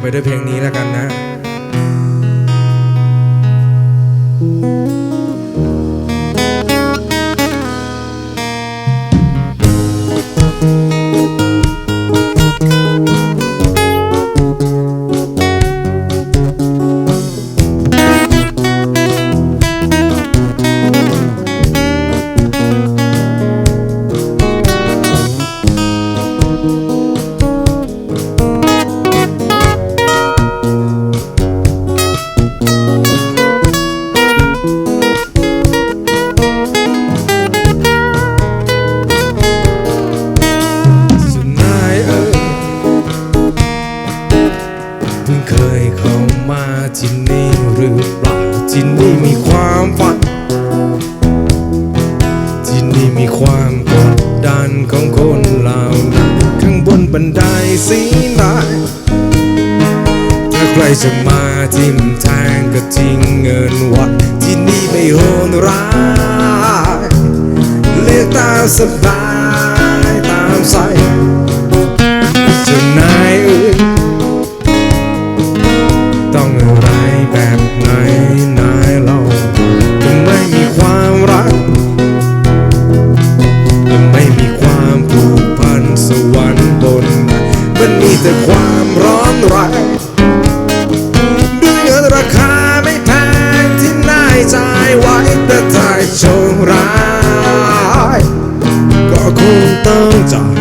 ไปด้วยเพลงนี้แล้วกันนะ นี่มีความฝัน ที่นี่มีความกดดันของคนเหล่านั้นข้างบนบันไดสีนายถ้าใครจะมาทิมแทงก็ทิ้งเงินวัดที่นี่ไม่โหดร้ายเลือกตามสบายตามใจจ้านายเอ้ยต้องอะไรแบบไหน แต่ความร้อนแรงด้วยเงินราคาไม่แพงที่นายจ่ายไว้แต่ถ้าโชคร้ายก็คงต้องจ่าย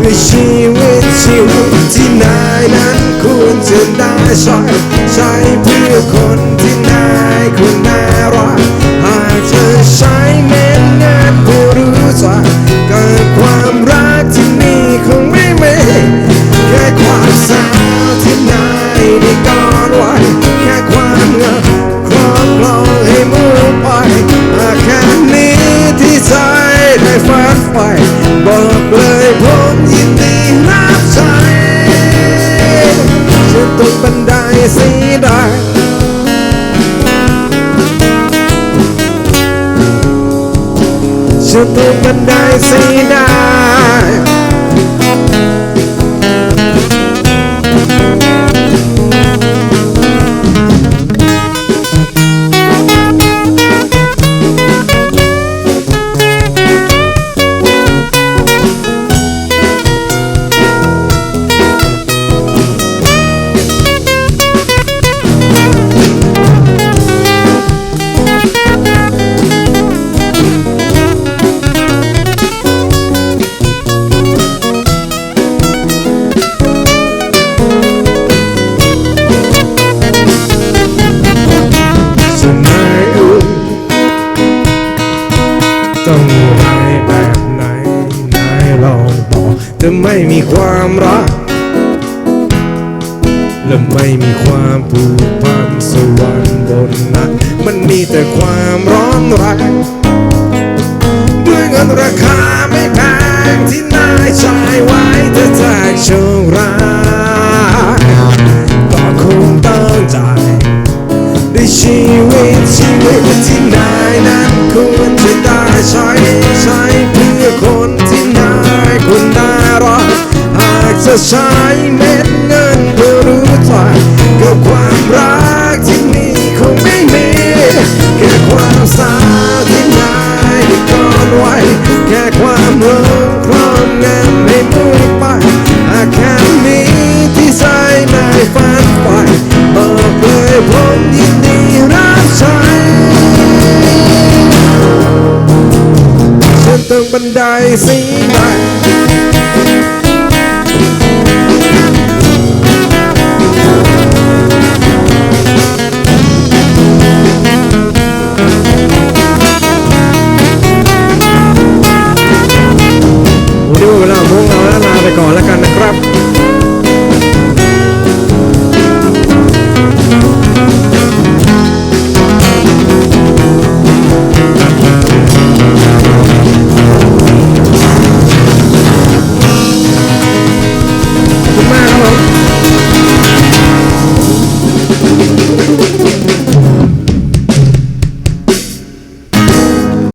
ด้วยชีวิตชีวิตที่นายนั้นควรจะได้ใช้ใช้เพื่อคนที่นายคุณน่ารักหากจะใช้ ฉันตกบันไดสีได้ อกจะไม่มีความรัก และไม่มีความผูกพันสวรรค์บนนั้นมันมีแต่ความร้อนแรงด้วยเงินราคาไม่แพงที่นายจ่ายไว้แต่จากโชคร้ายก็คงต้องจ่ายด้วยชีวิตชีวิตที่นายนั้นควรจะได้ใช้ใช้เพื่อคนที่นายคนน่ารักหาก จะใช้เม็ดเงินเพื่อรู้จักกับความรักที่นี่คงไม่มีแค่ความสาที่นายได้กอดไว้แค่ความหลงครองเงินให้มุ่งไปหากแค่นี้ที่ใจนายฝันไปบอกเลยผมยินดีรับใช้ฉันต้องบันไดสีแดง